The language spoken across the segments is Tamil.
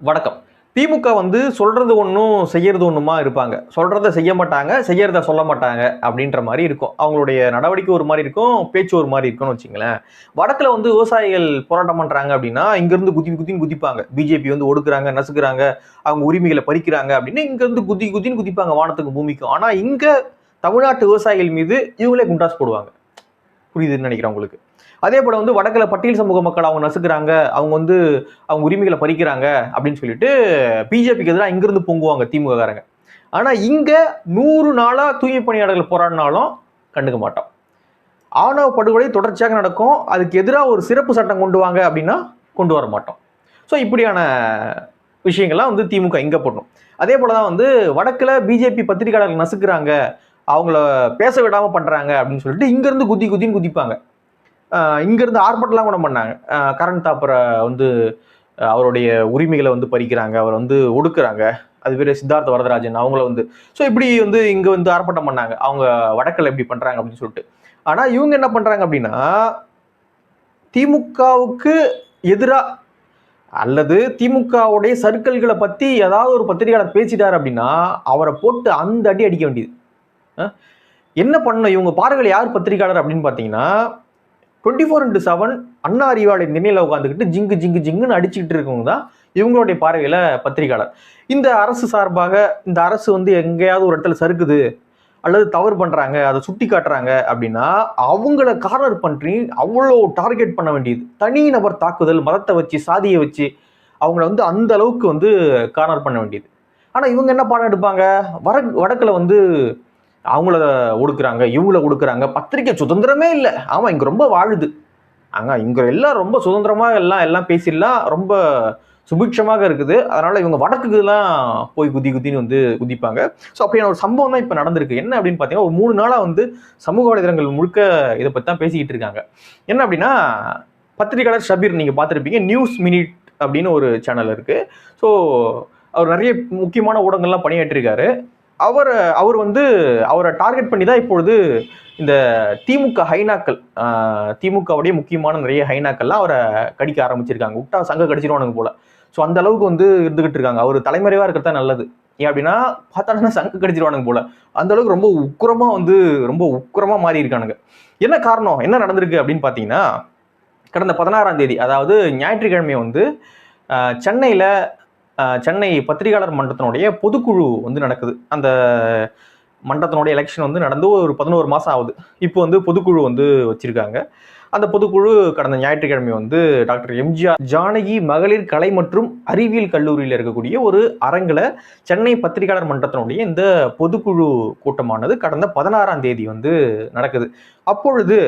வணக்கம். திமுக வந்து சொல்கிறது ஒன்றும் செய்கிறது ஒன்றுமா இருப்பாங்க. சொல்கிறத செய்ய மாட்டாங்க செய்யறத சொல்ல மாட்டாங்க அப்படின்ற மாதிரி இருக்கும். அவங்களுடைய நடவடிக்கை ஒரு மாதிரி இருக்கும் பேச்சு ஒரு மாதிரி இருக்கும்னு வச்சுங்களேன். வடக்கில் வந்து விவசாயிகள் போராட்டம் பண்ணுறாங்க அப்படின்னா இங்கேருந்து குதி குதின்னு குதிப்பாங்க. பிஜேபி வந்து ஒடுக்குறாங்க நசுக்குறாங்க அவங்க உரிமைகளை பறிக்கிறாங்க அப்படின்னு இங்கேருந்து குதி குதின்னு குதிப்பாங்க வானத்துக்கும் பூமிக்கும். ஆனால் இங்கே தமிழ்நாட்டு விவசாயிகள் மீது இவங்களே குண்டாஸ் போடுவாங்க. புரியுதுன்னு நினைக்கிறேன் உங்களுக்கு. அதே போல் வந்து வடக்கில் பட்டியல் சமூக மக்கள் அவங்க நசுக்கிறாங்க அவங்க வந்து அவங்க உரிமைகளை பறிக்கிறாங்க அப்படின்னு சொல்லிட்டு பிஜேபிக்கு எதிராக இங்கிருந்து பொங்குவாங்க திமுககாரங்க. ஆனால் இங்கே நூறு நாளாக தூய்மை பணியாளர்கள் போராடினாலும் கண்டுக்க மாட்டோம். ஆணவ படுகொலை தொடர்ச்சியாக நடக்கும். அதுக்கு எதிராக ஒரு சிறப்பு சட்டம் கொண்டு வாங்க அப்படின்னா கொண்டு வர மாட்டோம். ஸோ இப்படியான விஷயங்கள்லாம் வந்து திமுக இங்கே போடணும். அதே போல் தான் வந்து வடக்கில் பிஜேபி பத்திரிகையாளர்கள் நசுக்கிறாங்க. அவங்கள பேச விடாமல் பண்ணுறாங்க அப்படின்னு சொல்லிட்டு இங்கேருந்து குதி குதின்னு குதிப்பாங்க. இங்கேருந்து ஆர்ப்பாட்டம்லாம் கூட பண்ணாங்க. கரண் தாப்பரை வந்து அவருடைய உரிமைகளை வந்து பறிக்கிறாங்க. அவர் வந்து ஒடுக்குறாங்க. அது பேர் சித்தார்த்த வரதராஜன். அவங்கள வந்து ஸோ இப்படி வந்து இங்கே வந்து ஆர்ப்பாட்டம் பண்ணாங்க. அவங்க வடக்கில் எப்படி பண்ணுறாங்க அப்படின்னு சொல்லிட்டு. ஆனால் இவங்க என்ன பண்ணுறாங்க அப்படின்னா திமுகவுக்கு எதிராக அல்லது திமுகவுடைய சர்க்கிள்களை பற்றி ஏதாவது ஒரு பத்திரிகையாளர் பேசிட்டார் அப்படின்னா அவரை போட்டு அந்த அடி அடிக்க வேண்டியது. என்ன பண்ணணும்? இவங்க பாருங்கள் யார் பத்திரிகையாளர் அப்படின்னு பார்த்தீங்கன்னா twenty four into seven Anna அறிவாளை நினைவில் உட்காந்துக்கிட்டு ஜிங்கு ஜிங்கு ஜிங்குன்னு அடிச்சுக்கிட்டு இருக்கவங்க தான் இவங்களுடைய பார்வையில் பத்திரிகையாளர். இந்த அரசு சார்பாக இந்த அரசு வந்து எங்கேயாவது ஒரு இடத்துல சறுக்குது அல்லது தவறு பண்ணுறாங்க அதை சுட்டி காட்டுறாங்க அப்படின்னா அவங்கள கார்னர் பண்ணி அவ்வளோ டார்கெட் பண்ண வேண்டியது. தனி நபர் தாக்குதல் மதத்தை வச்சு சாதியை வச்சு அவங்கள வந்து அந்த அளவுக்கு வந்து கார்னர் பண்ண வேண்டியது. ஆனால் இவங்க என்ன பாடம் எடுப்பாங்க? வட வடக்கில் வந்து அவங்கள ஒடுக்குறாங்க இவங்கள ஒடுக்குறாங்க. பத்திரிக்கை சுதந்திரமே இல்லை. ஆமாம் இங்கே ரொம்ப வாழுது. அங்க இங்கே எல்லாம் ரொம்ப சுதந்திரமாக எல்லாம் எல்லாம் பேசிடலாம். ரொம்ப சுபிக்ஷமாக இருக்குது. அதனால் இவங்க வடக்குக்குலாம் போய் குதி குதின்னு வந்து குதிப்பாங்க. ஸோ அப்படியான ஒரு சம்பவம் தான் இப்போ நடந்திருக்கு. என்ன அப்படின்னு பார்த்தீங்கன்னா ஒரு மூணு நாளாக வந்து சமூக வலைதளங்கள் முழுக்க இதை பற்றி தான் பேசிக்கிட்டு இருக்காங்க. என்ன அப்படின்னா பத்திரிகையாளர் ஷபீர் நீங்கள் பார்த்துருப்பீங்க நியூஸ் மினிட் அப்படின்னு ஒரு சேனல் இருக்குது ஸோ அவர் நிறைய முக்கியமான ஊடகங்கள்லாம் பணியாற்றிருக்காரு. அவர் அவர் வந்து அவரை டார்கெட் பண்ணி தான் இப்பொழுது இந்த திமுக ஹைனாக்கள் திமுகவுடைய முக்கியமான நிறைய ஹைனாக்கள்லாம் அவரை கடிக்க ஆரம்பிச்சிருக்காங்க. விட்டா சங்க கடிச்சிருவானுங்க போல. ஸோ அந்த அளவுக்கு வந்து இருந்துகிட்டு இருக்காங்க. அவர் தலைமறைவாக இருக்கிறது தான் நல்லது. ஏன் அப்படின்னா பார்த்தாங்கன்னா சங்க கடிச்சிருவானுங்க போல. அந்த அளவுக்கு ரொம்ப உக்கிரமாக வந்து ரொம்ப உக்கிரமாக மாறி இருக்கானுங்க. என்ன காரணம்? என்ன நடந்திருக்கு அப்படின்னு பார்த்தீங்கன்னா கடந்த பதினாறாம் தேதி அதாவது ஞாயிற்றுக்கிழமை வந்து சென்னையில் சென்னை பத்திரிகையாளர் மன்றத்தினுடைய பொதுக்குழு வந்து நடக்குது. அந்த மன்றத்தினுடைய எலெக்ஷன் வந்து நடந்து ஒரு பதினோரு மாதம் ஆகுது. இப்போ வந்து பொதுக்குழு வந்து வச்சுருக்காங்க. அந்த பொதுக்குழு கடந்த ஞாயிற்றுக்கிழமை வந்து டாக்டர் எம்ஜிஆர் ஜானகி மகளிர் கலை மற்றும் அறிவியல் கல்லூரியில் இருக்கக்கூடிய ஒரு அரங்கில் சென்னை பத்திரிகையாளர் மன்றத்தினுடைய இந்த பொதுக்குழு கூட்டமானது கடந்த பதினாறாம் தேதி வந்து நடக்குது. அப்பொழுது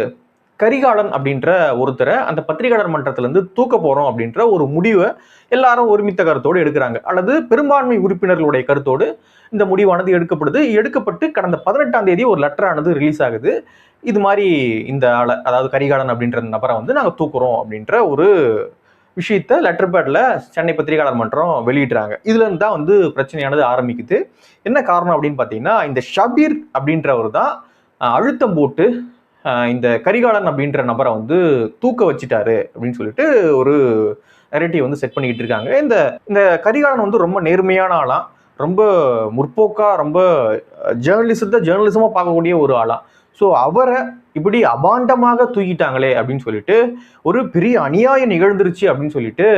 கரிகாலன் அப்படின்ற ஒருத்தரை அந்த பத்திரிகையாளர் மன்றத்திலேருந்து தூக்க போகிறோம் அப்படின்ற ஒரு முடிவை எல்லாரும் ஒருமித்த கருத்தோடு எடுக்கிறாங்க. அல்லது பெரும்பான்மை உறுப்பினர்களுடைய கருத்தோடு இந்த முடிவானது எடுக்கப்படுது. எடுக்கப்பட்டு கடந்த பதினெட்டாம் தேதி ஒரு லெட்டரானது ரிலீஸ் ஆகுது. இது மாதிரி இந்த ஆளை அதாவது கரிகாலன் அப்படின்ற நபரை வந்து நாங்கள் தூக்குறோம் அப்படின்ற ஒரு விஷயத்த லெட்டர் பேடில் சென்னை பத்திரிகையாளர் மன்றம் வெளியிடுறாங்க. இதுலேருந்து தான் வந்து பிரச்சனையானது ஆரம்பிக்குது. என்ன காரணம் அப்படின்னு பார்த்தீங்கன்னா இந்த ஷபீர் அப்படின்றவர் தான் அழுத்தம் போட்டு இந்த கரிகாலன் அப்படின்ற நபரை வந்து தூக்க வச்சிட்டாரு அப்படின்னு சொல்லிட்டு ஒரு நெரட்டிவ் வந்து செட் பண்ணிக்கிட்டு இருக்காங்க. இந்த இந்த கரிகாலன் வந்து ரொம்ப நேர்மையான ஆளாம் ரொம்ப முற்போக்காக ரொம்ப ஜேர்னலிசத்தை ஜேர்னலிசமாக பார்க்கக்கூடிய ஒரு ஆளாக ஸோ அவரை இப்படி அபாண்டமாக தூக்கிட்டாங்களே அப்படின்னு சொல்லிட்டு ஒரு பெரிய அநியாயம் நிகழ்ந்துருச்சு அப்படின்னு சொல்லிட்டு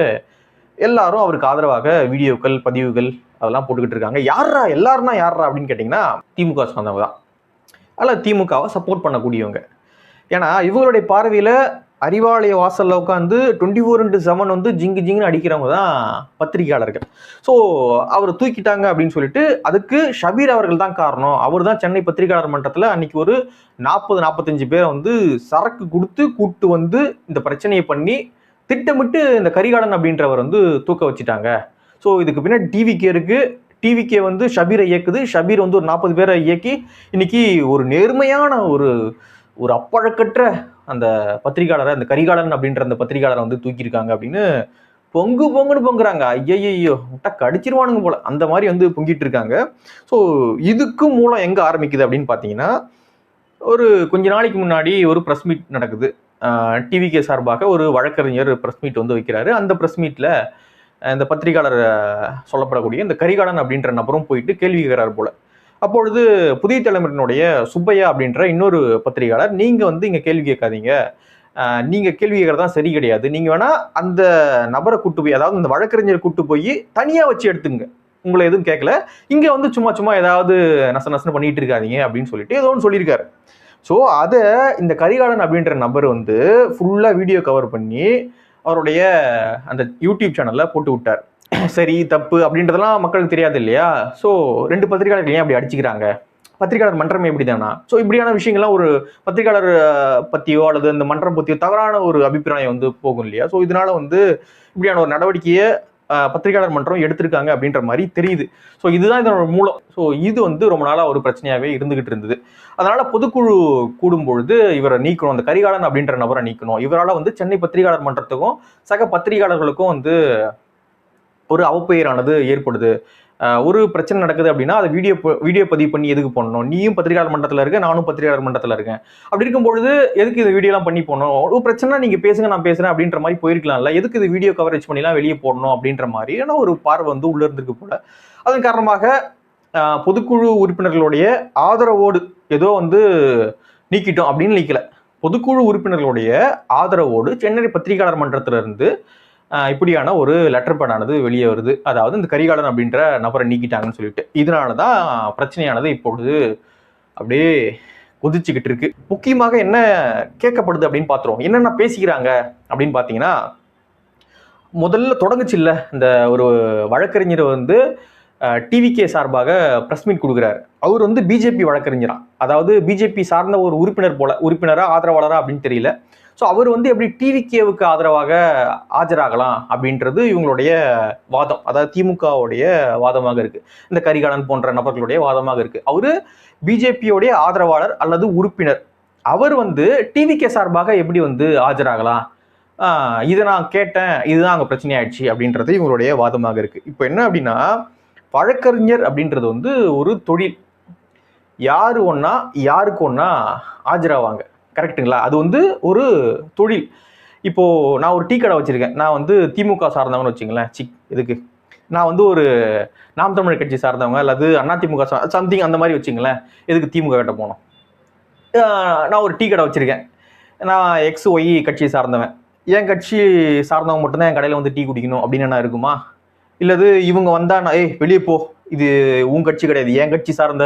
எல்லாரும் அவருக்கு ஆதரவாக வீடியோக்கள் பதிவுகள் அதெல்லாம் போட்டுக்கிட்டு இருக்காங்க. யாரா எல்லாருன்னா யாரா அப்படின்னு கேட்டிங்கன்னா திமுக சொந்தவங்க தான். அதில் திமுகவை சப்போர்ட் பண்ணக்கூடியவங்க. ஏன்னா இவங்களுடைய பார்வையில் அறிவாலய வாசலில் உட்காந்து டுவெண்ட்டி ஃபோர் இன்ட்டு செவன் வந்து ஜிங்கு ஜிங்குன்னு அடிக்கிறவங்க தான் பத்திரிகையாளர்கள். ஸோ அவர் தூக்கிட்டாங்க அப்படின்னு சொல்லிட்டு அதுக்கு ஷபீர் அவர்கள் தான் காரணம். அவர் தான் சென்னை பத்திரிகையாளர் மன்றத்தில் அன்னைக்கு ஒரு நாற்பது நாற்பத்தஞ்சு பேரை வந்து சரக்கு கொடுத்து கூட்டு வந்து இந்த பிரச்சனையை பண்ணி திட்டமிட்டு இந்த கரிகாலன் அப்படின்றவர் வந்து தூக்க வச்சுட்டாங்க. ஸோ இதுக்கு பின்னாடி டிவிக்கே இருக்குது டிவிகே வந்து ஷபீரை இயக்குது. ஷபீர் வந்து ஒரு நாற்பது பேரை இயக்கி இன்னைக்கு ஒரு நேர்மையான ஒரு ஒரு அப்பழக்கற்ற அந்த பத்திரிகையாளரை அந்த கரிகாலன் அப்படின்ற அந்த பத்திரிகையாளரை வந்து தூக்கியிருக்காங்க அப்படின்னு பொங்கு பொங்குன்னு பொங்குறாங்க. ஐயையோ முட்டை கடிச்சிருவானுங்க போல. அந்த மாதிரி வந்து பொங்கிட்டு இருக்காங்க ஸோ இதுக்கு மூலம் எங்கே ஆரம்பிக்குது அப்படின்னு பார்த்தீங்கன்னா ஒரு கொஞ்ச நாளைக்கு முன்னாடி ஒரு ப்ரெஸ் மீட் நடக்குது. டிவிகே சார்பாக ஒரு வழக்கறிஞர் ப்ரெஸ் மீட் வந்து வைக்கிறாரு. அந்த ப்ரெஸ் மீட்டில் இந்த பத்திரிகையாளர் சொல்லப்படக்கூடிய இந்த கரிகாலன் அப்படின்ற நபரும் போயிட்டு கேள்வி கேட்கிறார் போல. அப்பொழுது புதிய தலைமுறையினுடைய சுப்பையா அப்படின்ற இன்னொரு பத்திரிகையாளர் நீங்கள் வந்து இங்கே கேள்வி கேட்காதீங்க. நீங்கள் கேள்வி கேட்கறது தான் சரி கிடையாது. நீங்கள் வேணால் அந்த நபரை கூட்டு போய் அதாவது அந்த வழக்கறிஞரை கூட்டு போய் தனியாக வச்சு எடுத்துங்க. உங்களை எதுவும் கேட்கல. இங்கே வந்து சும்மா சும்மா ஏதாவது நச நசன பண்ணிட்டு இருக்காதீங்க அப்படின்னு சொல்லிட்டு ஏதோ ஒன்று சொல்லியிருக்காரு. ஸோ அதை இந்த கரிகாலன் அப்படின்ற நபர் வந்து ஃபுல்லாக வீடியோ கவர் பண்ணி அவருடைய அந்த யூடியூப் சேனலில் போட்டு விட்டார். சரி தப்பு அப்படின்றதெல்லாம் மக்களுக்கு தெரியாது இல்லையா? ஸோ ரெண்டு பத்திரிகையாளர்கள் ஏன் அப்படி அடிச்சுக்கிறாங்க? பத்திரிகையாளர் மன்றமே எப்படி தானா ஸோ இப்படியான விஷயங்கள்லாம் ஒரு பத்திரிகையாளர் பற்றியோ அல்லது இந்த மன்றம் பற்றியோ தவறான ஒரு அபிப்பிராயம் வந்து போகும் இல்லையா? ஸோ இதனால வந்து இப்படியான ஒரு நடவடிக்கையை பத்திரிகையாளர் மன்றம் எடுத்திருக்காங்க அப்படின்ற மாதிரி தெரியுது. ஸோ இதுதான் இதனோட மூலம். ஸோ இது வந்து ரொம்ப நாளாக ஒரு பிரச்சனையாகவே இருந்துகிட்டு இருந்தது. அதனால பொதுக்குழு கூடும் பொழுது இவரை நீக்கணும். அந்த கரிகாலன் அப்படின்ற நபரை நீக்கணும். இவரால் வந்து சென்னை பத்திரிகையாளர் மன்றத்துக்கும் சக பத்திரிகையாளர்களுக்கும் வந்து ஒரு அவப்பெயரானது ஏற்படுது. ஒரு பிரச்சனை நடக்குது அப்படின்னா அதை வீடியோ வீடியோ பதிவு பண்ணி எதுக்கு பண்ணணும் நீயும் பத்திரிகையாளர் மன்றத்தில் இருக்க நானும் பத்திரிகையாளர் மன்றத்தில் இருக்கேன். அப்படி இருக்கும்பொழுது எதுக்கு இது வீடியோலாம் பண்ணி போடணும்? ஒரு பிரச்சனை நீங்கள் பேசுங்க நான் பேசுகிறேன் அப்படின்ற மாதிரி போயிருக்கலாம்ல. எதுக்கு இது வீடியோ கவரேஜ் பண்ணிலாம் வெளியே போடணும் அப்படின்ற மாதிரி ஏன்னா ஒரு பார்வை வந்து உள்ளே இருந்திருக்கு போல. அதன் காரணமாக பொதுக்குழு உறுப்பினர்களுடைய ஆதரவோடு ஏதோ வந்து நீக்கிட்டோம் அப்படின்னு நீக்கலை பொதுக்குழு உறுப்பினர்களுடைய ஆதரவோடு சென்னை பத்திரிகையாளர் மன்றத்திலிருந்து இருந்து இப்படியான ஒரு லெட்டர் பேடானது வெளியே வருது. அதாவது இந்த கரிகாலன் அப்படின்ற நபரை நீக்கிட்டாங்கன்னு சொல்லிட்டு. இதனால தான் பிரச்சனையானது இப்பொழுது அப்படியே கொதிச்சுக்கிட்டு இருக்கு. முக்கியமாக என்ன கேட்கப்படுது அப்படின்னு பார்த்துருவோம் என்னென்ன பேசிக்கிறாங்க அப்படின்னு பார்த்தீங்கன்னா முதல்ல தொடங்குச்சு இல்லை இந்த ஒரு வழக்கறிஞர் வந்து டிவிகே சார்பாக ப்ரெஸ் மீட் கொடுக்குறாரு. அவர் வந்து பிஜேபி வழக்கறிஞரா. அதாவது பிஜேபி சார்ந்த ஒரு உறுப்பினர் போல உறுப்பினரா ஆதரவாளரா அப்படின்னு தெரியல. ஸோ அவர் வந்து எப்படி டிவிகேவுக்கு ஆதரவாக ஆஜராகலாம் அப்படின்றது இவங்களுடைய வாதம். அதாவது திமுகவுடைய வாதமாக இருக்குது இந்த கரிகாலன் போன்ற நபர்களுடைய வாதமாக இருக்குது அவர் பிஜேபியோடைய ஆதரவாளர் அல்லது உறுப்பினர். அவர் வந்து டிவிகே சார்பாக எப்படி வந்து ஆஜராகலாம்? இதை நான் கேட்டேன். இதுதான் அங்கே பிரச்சனை ஆயிடுச்சு அப்படின்றது இவங்களுடைய வாதமாக இருக்குது இப்போ என்ன அப்படின்னா வழக்கறிஞர் அப்படின்றது வந்து ஒரு தொழில். யார் ஒன்றா யாருக்கு ஒன்றா ஆஜராவாங்க? கரெக்ட்டுங்களா? அது வந்து ஒரு தொழில். இப்போது நான் ஒரு டீ கடை வச்சுருக்கேன். நான் வந்து திமுக சார்ந்தவங்கன்னு வச்சுங்களேன். சிக் இதுக்கு. நான் வந்து ஒரு நாம் தமிழர் கட்சி சார்ந்தவங்க அல்லது அதிமுக சம்திங் அந்த மாதிரி வச்சுங்களேன். எதுக்கு திமுக கிட்ட போனோம் நான் ஒரு டீ கடை வச்சுருக்கேன். நான் எக்ஸ் ஒய் கட்சியை சார்ந்தவன். என் கட்சி சார்ந்தவங்க மட்டும்தான் என் கடையில் வந்து டீ குடிக்கணும் அப்படின்னு என்ன இருக்குமா? இல்லது இவங்க வந்தா நான் ஏய் வெளியே போ. இது உன் கட்சி கிடையாது. என் கட்சி சார்ந்த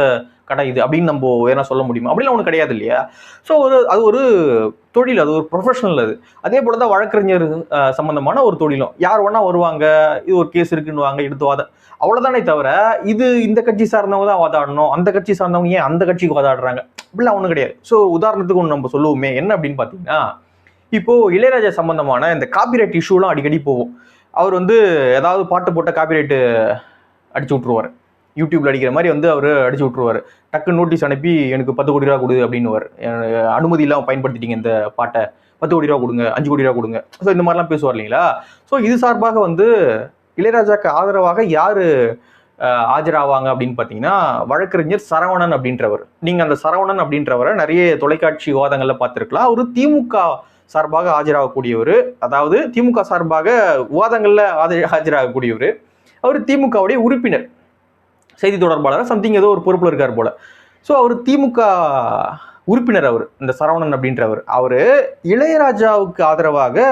கடை இது அப்படின்னு நம்ம வேணா சொல்ல முடியுமா? அப்படிலாம் ஒன்றும் கிடையாது இல்லையா? ஸோ ஒரு அது ஒரு தொழில் அது ஒரு ப்ரொஃபஷனல் அது. அதே போல் தான் வழக்கறிஞர் சம்மந்தமான ஒரு தொழிலும். யார் வேணா வருவாங்க இது ஒரு கேஸ் இருக்குன்னு வாங்க எடுத்து வாத. அவ்வளோதானே தவிர இது இந்த கட்சி சார்ந்தவங்க தான் வாதாடணும் அந்த கட்சி சார்ந்தவங்க ஏன் அந்த கட்சிக்கு வாதாடுறாங்க? அப்படிலாம் ஒன்றும் கிடையாது. ஸோ உதாரணத்துக்கு ஒன்று நம்ம சொல்லுவோமே என்ன அப்படின்னு பார்த்தீங்கன்னா இப்போ இளையராஜா சம்பந்தமான இந்த காப்பிரைட் இஷ்யூலாம் அடிக்கடி போகும். அவர் வந்து ஏதாவது பாட்டு போட்ட காப்பிரைட்டு அடிச்சு விட்ருவார் யூடியூப்ல அடிக்கிற மாதிரி வந்து அவர் அடிச்சு விட்ருவார் டக்கு நோட்டீஸ் அனுப்பி எனக்கு பத்து கோடி ரூபா கொடு அப்படின்னுவார். அனுமதி இல்லாமல் பயன்படுத்திட்டீங்க இந்த பாட்டை. பத்து கோடி ரூபா கொடுங்க அஞ்சு கோடி ரூபா கொடுங்க. ஸோ இந்த மாதிரிலாம் பேசுவார் இல்லைங்களா? ஸோ இது சார்பாக வந்து இளையராஜாக்கு ஆதரவாக யார் ஆஜராவாங்க அப்படின்னு பார்த்தீங்கன்னா வழக்கறிஞர் சரவணன் அப்படின்றவர். நீங்கள் அந்த சரவணன் அப்படின்றவரை நிறைய தொலைக்காட்சி விவாதங்களில் பார்த்துருக்கலாம். அவர் திமுக சார்பாக ஆஜராகக்கூடியவர். அதாவது திமுக சார்பாக விவாதங்களில் ஆஜராகக்கூடியவர். அவர் திமுகவுடைய உறுப்பினர். செய்தி தொடர்பாளர் சம்திங் ஏதோ ஒரு பொறுப்பில் இருக்கார் போல். ஸோ அவர் திமுக உறுப்பினர் அவர் இந்த சரவணன் அப்படின்றவர். அவர் இளையராஜாவுக்கு ஆதரவாக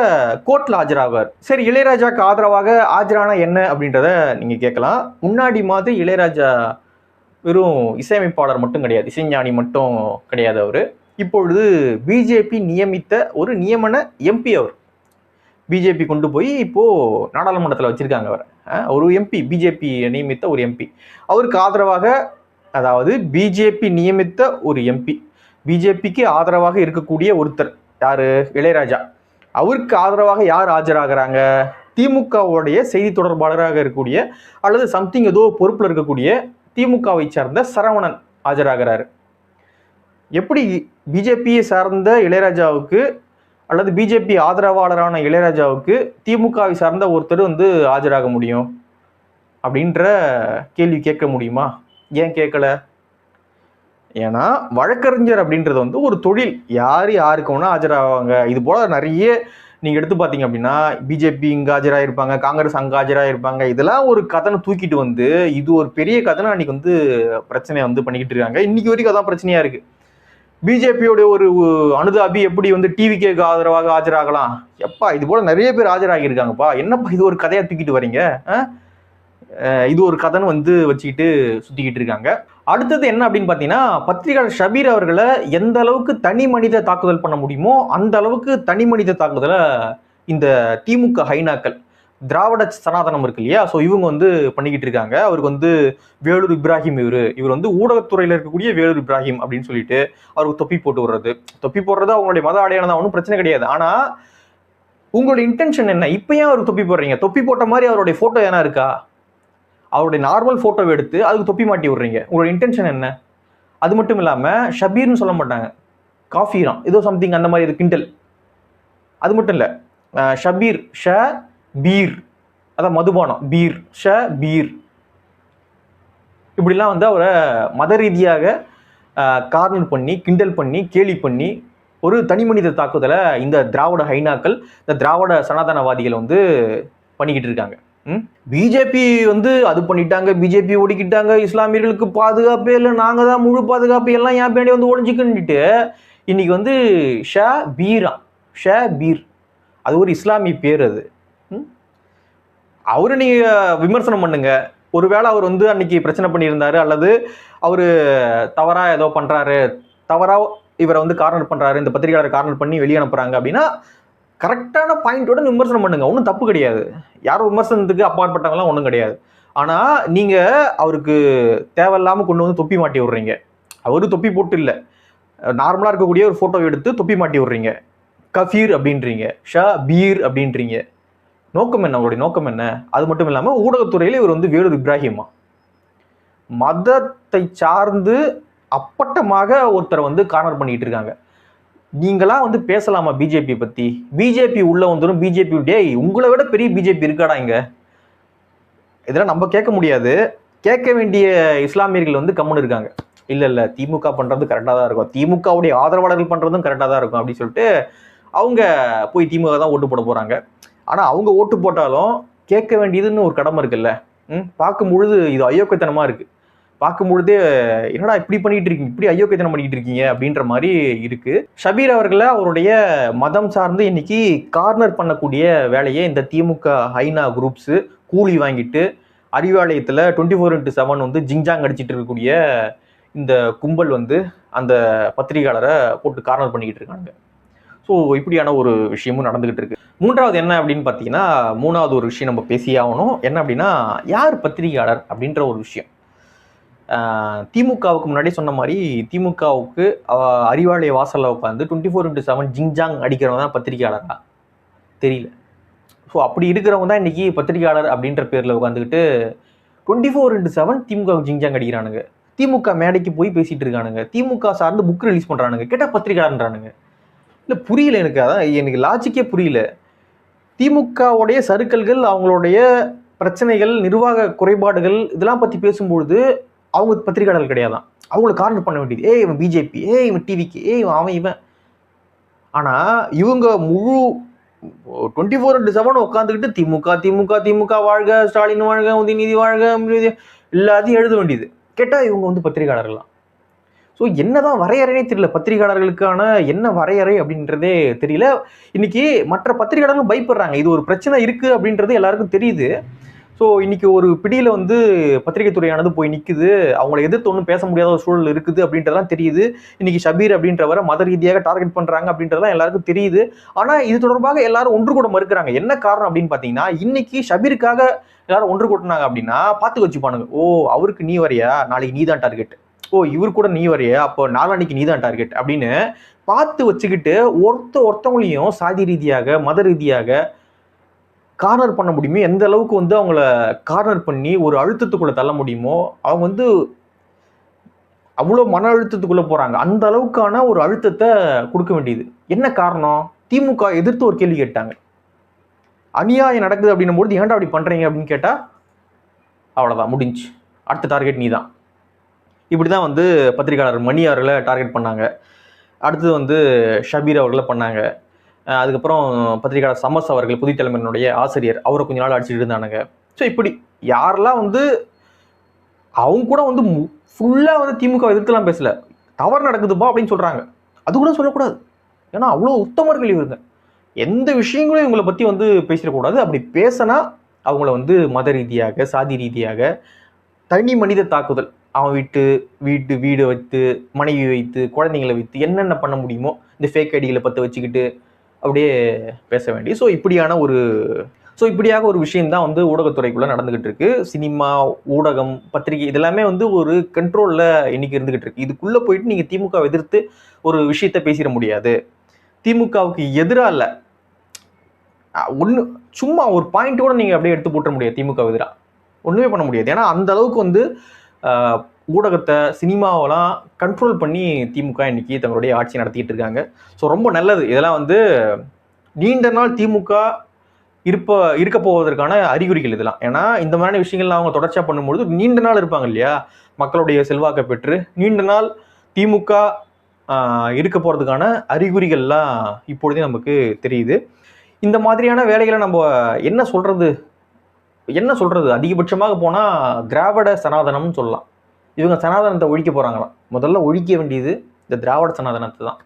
கோர்ட்டில் ஆஜராவார். சரி இளையராஜாவுக்கு ஆதரவாக ஆஜரானா என்ன அப்படின்றத நீங்கள் கேட்கலாம். முன்னாடி மாதிரி இளையராஜா வெறும் இசையமைப்பாளர் மட்டும் கிடையாது இசைஞானி மட்டும் கிடையாது அவர். இப்பொழுது பிஜேபி நியமித்த ஒரு நியமன எம்பி அவர். பிஜேபி கொண்டு போய் இப்போது நாடாளுமன்றத்தில் வச்சுருக்காங்க அவர். ஒரு எம்பி பிஜேபி நியமித்த ஒரு எம்பி அவருக்கு ஆதரவாக அதாவது பிஜேபி நியமித்த ஒரு எம்பி பிஜேபிக்கு ஆதரவாக இருக்கக்கூடிய ஒருத்தர் யார்? இளையராஜா. அவருக்கு ஆதரவாக யார் ஆஜராகிறாங்க? திமுகவுடைய செய்தி தொடர்பாளராக இருக்கக்கூடிய அல்லது சம்திங் ஏதோ பொறுப்பில் இருக்கக்கூடிய திமுகவை சார்ந்த சரவணன் ஆஜராகிறாரு. எப்படி பிஜேபியை சார்ந்த இளையராஜாவுக்கு அல்லது பிஜேபி ஆதரவாளரான இளையராஜாவுக்கு திமுகவை சார்ந்த ஒருத்தர் வந்து ஆஜராக முடியும் அப்படின்ற கேள்வி கேட்க முடியுமா? ஏன் கேட்கல? ஏன்னா வழக்கறிஞர் அப்படின்றது வந்து ஒரு தொழில். யார் யாருக்கு வேணால் ஆஜராவாங்க. இது போல் நிறைய நீங்கள் எடுத்து பார்த்தீங்க அப்படின்னா பிஜேபி இங்கே ஆஜராக இருப்பாங்க காங்கிரஸ் அங்கே ஆஜராக இருப்பாங்க இதெல்லாம் ஒரு கதனை தூக்கிட்டு வந்து இது ஒரு பெரிய கதனை அன்றைக்கி வந்து பிரச்சனையை வந்து பண்ணிக்கிட்டு இருக்காங்க. இன்றைக்கி வரைக்கும் அதான் பிரச்சனையாக இருக்குது பிஜேபியோட ஒரு அனுதாபி எப்படி வந்து டிவிகேக்கு ஆதரவாக ஆஜராகலாம்? எப்பா இது போல நிறைய பேர் ஆஜராகியிருக்காங்கப்பா. என்னப்பா இது ஒரு கதையா தூக்கிட்டு வரீங்க? இது ஒரு கதைன்னு வந்து வச்சுக்கிட்டு சுத்திக்கிட்டு இருக்காங்க. அடுத்தது என்ன அப்படின்னு பார்த்தீங்கன்னா பத்திரிகையாளர் ஷபீர் அவர்களை எந்த அளவுக்கு தனி மனித தாக்குதல் பண்ண முடியுமோ அந்த அளவுக்கு தனி மனித தாக்குதலை இந்த திமுக ஹைனாக்கள் திராவிட சனாதனம் இருக்கு இல்லையா? ஸோ இவங்க வந்து பண்ணிக்கிட்டு இருக்காங்க. அவருக்கு வந்து வேலூர் இப்ராஹிம் இவர். இவர் வந்து ஊடகத்துறையில் இருக்கக்கூடிய வேலூர் இப்ராஹிம் அப்படின்னு சொல்லிட்டு அவருக்கு தொப்பி போட்டு விடுறது. தொப்பி போடுறது அவங்களுடைய மத அடையாளம் தான் ஒன்றும் பிரச்சனை கிடையாது. ஆனால் உங்களுடைய இன்டென்ஷன் என்ன? இப்போ ஏன் அவருக்கு தொப்பி போடுறீங்க? தொப்பி போட்ட மாதிரி அவருடைய ஃபோட்டோ எதனா இருக்கா? அவருடைய நார்மல் ஃபோட்டோவை எடுத்து அதுக்கு தொப்பி மாட்டி விடுறீங்க. உங்களோட இன்டென்ஷன் என்ன? அது மட்டும் இல்லாமல் ஷபீர்னு சொல்ல மாட்டாங்க. காஃபிராம் ஏதோ சம்திங் அந்த மாதிரி இது கிண்டல். அது மட்டும் இல்லை. ஷபீர் ஷ பீர். அதான் மதுபானம். பீர். ஷ பீர். இப்படிலாம் வந்து அவரை மத ரீதியாக கார்னர் பண்ணி கிண்டல் பண்ணி கேலி பண்ணி ஒரு தனி மனித தாக்குதலை இந்த திராவிட ஹைனாக்கள் இந்த திராவிட சனாதனவாதிகள் வந்து பண்ணிக்கிட்டு இருக்காங்க. பிஜேபி வந்து அது பண்ணிட்டாங்க பிஜேபி ஒடுக்கிட்டாங்க இஸ்லாமியர்களுக்கு பாதுகாப்பே இல்லை நாங்கள் தான் முழு பாதுகாப்பு எல்லாம் என் பின்னாடி வந்து ஒழிஞ்சிக்கிட்டு இன்னைக்கு வந்து ஷ பீரா. ஷ பீர். அது ஒரு இஸ்லாமிய பேர் அது. அவரை நீங்கள் விமர்சனம் பண்ணுங்க. ஒருவேளை அவர் வந்து அன்னைக்கு பிரச்சனை பண்ணியிருந்தாரு அல்லது அவர் தவறாக ஏதோ பண்ணுறாரு தவறாக இவரை வந்து கார்னர் பண்ணுறாரு இந்த பத்திரிகையாளர் கார்னர் பண்ணி வெளியே அனுப்புகிறாங்க அப்படின்னா கரெக்டான பாயிண்டோட விமர்சனம் பண்ணுங்க. ஒன்றும் தப்பு கிடையாது. யாரும் விமர்சனத்துக்கு அப்பாற்பட்டவங்களாம் ஒன்றும் கிடையாது. ஆனால் நீங்கள் அவருக்கு தேவையில்லாமல் கொண்டு வந்து தொப்பி மாட்டி விடுறீங்க. அவரு தொப்பி போட்டு இல்லை. நார்மலாக இருக்கக்கூடிய ஒரு ஃபோட்டோ எடுத்து தொப்பி மாட்டி விடுறீங்க. கஃபீர் அப்படின்றீங்க. ஷா பீர் அப்படின்றீங்க. நோக்கம் என்ன? அவருடைய நோக்கம் என்ன? அது மட்டும் இல்லாமல் ஊடகத்துறையில் இவர் வந்து வேலூர் இப்ராஹிமா. மதத்தை சார்ந்து அப்பட்டமாக ஒருத்தரை வந்து கார்னர் பண்ணிட்டு இருக்காங்க. நீங்களாம் வந்து பேசலாமா பிஜேபி பற்றி பிஜேபி உள்ள வந்துடும் பிஜேபி டேய் உங்களை விட பெரிய பிஜேபி இருக்காடா இங்கே? இதெல்லாம் நம்ம கேட்க முடியாது. கேட்க வேண்டிய இஸ்லாமியர்கள் வந்து கம்முன்னு இருக்காங்க. இல்லை இல்லை திமுக பண்ணுறது கரெக்டாக தான் இருக்கும். திமுகவுடைய ஆதரவாளர்கள் பண்ணுறதும் கரெக்டாக தான் இருக்கும் அப்படின்னு சொல்லிட்டு அவங்க போய் திமுக தான் ஓட்டு போட போகிறாங்க ஆனால் அவங்க ஓட்டு போட்டாலும் கேட்க வேண்டியதுன்னு ஒரு கடமை இருக்குல்ல? ம் பார்க்கும் பொழுது இது அயோக்கியத்தனமாக இருக்குது பார்க்கும் பொழுதே என்னடா இப்படி பண்ணிட்டு இருக்கீங்க? இப்படி அயோக்கியத்தனம் பண்ணிட்டு இருக்கீங்க? அப்படின்ற மாதிரி இருக்கு. ஷபீர் அவர்களை அவருடைய மதம் சார்ந்து இன்னைக்கு கார்னர் பண்ணக்கூடிய வேலையை இந்த திமுக ஹைனா குரூப்ஸ் கூலி வாங்கிட்டு அறிவாலயத்தில் டுவெண்ட்டி ஃபோர் இன்ட்டு செவன் வந்து ஜிங்ஜாங் அடிச்சிட்டு இருக்கக்கூடிய இந்த கும்பல் வந்து அந்த பத்திரிகையாளரை போட்டு கார்னர் பண்ணிக்கிட்டு இருக்காங்க. ஸோ இப்படியான ஒரு விஷயமும் நடந்துகிட்டு இருக்கு. மூன்றாவது என்ன அப்படின்னு பார்த்தீங்கன்னா மூணாவது ஒரு விஷயம் நம்ம பேசியே ஆகணும். என்ன அப்படின்னா யார் பத்திரிகையாளர் அப்படின்ற ஒரு விஷயம். திமுகவுக்கு முன்னாடி சொன்ன மாதிரி திமுகவுக்கு அறிவாலய வாசலில் உட்காந்து டுவெண்ட்டி ஃபோர் இன்ட்டு செவன் ஜிங்ஜாங் அடிக்கிறவங்க தான் பத்திரிகையாளரா? தெரியல. ஸோ அப்படி இருக்கிறவங்க தான் இன்றைக்கி பத்திரிகையாளர் அப்படின்ற பேரில் உட்காந்துக்கிட்டு twenty four into seven DMK ஜிங்ஜாங் அடிக்கிறானுங்க. திமுக மேடைக்கு போய் பேசிகிட்டு இருக்கானுங்க. திமுக சார்ந்து புக் ரிலீஸ் பண்ணுறானுங்க கேட்டால் பத்திரிகையாளர்ன்றானுங்க. இல்லை புரியல எனக்கு. அதான் எனக்கு லாஜிக்கே புரியல. திமுகவுடைய சறுக்கல்கள் அவங்களுடைய பிரச்சனைகள் நிர்வாக குறைபாடுகள் இதெல்லாம் பற்றி பேசும்பொழுது அவங்க பத்திரிகையாளர்கள் கிடையாதான். அவங்களை கார்னர் பண்ண வேண்டியது ஏய் இவன் பிஜேபி ஏய் இவன் டிவிக்கு ஏய் இவன் அவன் இவன். ஆனால் இவங்க முழு டுவெண்ட்டி ஃபோர் இன்ட்டு செவன் உட்காந்துக்கிட்டு திமுக திமுக திமுக வாழ்க ஸ்டாலின் வாழ்க உதயநிதி வாழ்க எல்லாத்தையும் எழுத வேண்டியது. கேட்டால் இவங்க வந்து பத்திரிகையாளர்களாம் ஸோ என்னதான் வரையறைனே தெரியல. பத்திரிகையாளர்களுக்கான என்ன வரையறை அப்படின்றதே தெரியல. இன்னைக்கு மற்ற பத்திரிகையாளர்களும் பயப்படுறாங்க. இது ஒரு பிரச்சனை இருக்கு அப்படின்றது எல்லாருக்கும் தெரியுது. ஸோ இன்றைக்கி ஒரு பிடியில் வந்து பத்திரிகை துறையானது போய் நிற்குது அவங்கள எதிர்த்து ஒன்றும் பேச முடியாத ஒரு சூழல் இருக்குது அப்படின்றதெல்லாம் தெரியுது. இன்னைக்கு ஷபீர் அப்படின்றவரை மத ரீதியாக டார்கெட் பண்ணுறாங்க அப்படின்றதெல்லாம் எல்லாருக்கும் தெரியுது. ஆனால் இது தொடர்பாக எல்லாரும் ஒன்று கூட மறுக்கிறாங்க. என்ன காரணம் அப்படின்னு பார்த்தீங்கன்னா இன்றைக்கி ஷபீருக்காக எல்லாரும் ஒன்று கூட்டினாங்க அப்படின்னா பார்த்து வச்சுப்பானுங்க. ஓ அவருக்கு நீ வரையா? நாளைக்கு நீ தான் டார்கெட் ஓ இவர் கூட நீ வரைய? அப்போ நாளான்னைக்கு நீ தான் டார்கெட் அப்படின்னு பார்த்து வச்சுக்கிட்டு ஒருத்த ஒருத்தவங்களையும் சாதி ரீதியாக மத ரீதியாக கார்னர் பண்ண முடியுமோ? எந்த அளவுக்கு வந்து அவங்கள கார்னர் பண்ணி ஒரு அழுத்தத்துக்குள்ளே தள்ள முடியுமோ? அவங்க வந்து அவ்வளோ மன அழுத்தத்துக்குள்ளே போகிறாங்க அந்த அளவுக்கான ஒரு அழுத்தத்தை கொடுக்க வேண்டியது. என்ன காரணம்? திமுக எதிர்த்து ஒரு கேள்வி கேட்டாங்க. அநியாயம் நடக்குது அப்படின்னும் போது ஏன்டா அப்படி பண்ணுறீங்க அப்படின்னு கேட்டால் அவ்வளோதான் முடிஞ்சு. அடுத்த டார்கெட் நீ தான் இப்படி தான் வந்து பத்திரிகையாளர் மணி அவர்களை டார்கெட் பண்ணாங்க. அடுத்தது வந்து ஷபீர் அவர்களை பண்ணாங்க. அதுக்கப்புறம் பத்திரிகையாளர் சமஸ் அவர்கள் புதிய தலைமையினுடைய ஆசிரியர் அவரை கொஞ்ச நாள் அடிச்சுட்டு இருந்தானுங்க. ஸோ இப்படி யாரெல்லாம் வந்து அவங்க கூட வந்து ஃபுல்லாக வந்து திமுக எதிர்த்துலாம் பேசல. தவறு நடக்குதுப்பா அப்படின்னு சொல்கிறாங்க அது கூட சொல்லக்கூடாது. ஏன்னா அவ்வளோ உத்தமர்கள் இவருங்க. எந்த விஷயங்களும் இவங்களை பற்றி வந்து பேசிடக்கூடாது. அப்படி பேசினா அவங்கள வந்து மத ரீதியாக சாதி ரீதியாக தனி மனித தாக்குதல். அவன் வீட்டு வீட்டு வீடு வைத்து மனைவி வைத்து குழந்தைங்களை வைத்து என்னென்ன பண்ண முடியுமோ இந்த ஃபேக் ஐடிகளை பற்ற வச்சுக்கிட்டு அப்படியே பேச வேண்டிய ஸோ இப்படியான ஒரு ஸோ இப்படியாக ஒரு விஷயம் தான் வந்து ஊடகத்துறைக்குள்ளே நடந்துகிட்டு இருக்கு. சினிமா ஊடகம் பத்திரிகை இதெல்லாமே வந்து ஒரு கண்ட்ரோலில் இன்னைக்கு இருந்துகிட்டு இருக்கு. இதுக்குள்ளே போயிட்டு நீங்கள் திமுக எதிர்த்து ஒரு விஷயத்த பேசிட முடியாது. திமுகவுக்கு எதிராக இல்லை. ஒன்று சும்மா ஒரு பாயிண்ட் கூட நீங்கள் அப்படியே எடுத்து போட்டுற முடியாது திமுக எதிராக ஒன்றுமே பண்ண முடியாது. ஏன்னா அந்த அளவுக்கு வந்து ஊடகத்தை சினிமாவெல்லாம் கண்ட்ரோல் பண்ணி திமுக இன்னைக்கு தங்களுடைய ஆட்சி நடத்திட்டு இருக்காங்க. ஸோ ரொம்ப நல்லது. இதெல்லாம் வந்து நீண்ட நாள் திமுக இருப்ப இருக்க போவதற்கான அறிகுறிகள் இதெல்லாம். ஏன்னா இந்த மாதிரியான விஷயங்கள்லாம் அவங்க தொடர்ச்சியாக பண்ணும்பொழுது நீண்ட நாள் இருப்பாங்க இல்லையா? மக்களுடைய செல்வாக்கை பெற்று நீண்ட நாள் திமுக இருக்க போகிறதுக்கான அறிகுறிகள்லாம் இப்பொழுதே நமக்கு தெரியுது. இந்த மாதிரியான வேலைகளை நம்ம என்ன சொல்கிறது என்ன சொல்கிறது அதிகபட்சமாக போனால் திராவிட சனாதனம்னு சொல்லலாம். இவங்க சனாதனத்தை ஒழிக்க போகிறாங்களாம் முதல்ல ஒழிக்க வேண்டியது இந்த திராவிட சனாதனத்தை தான்.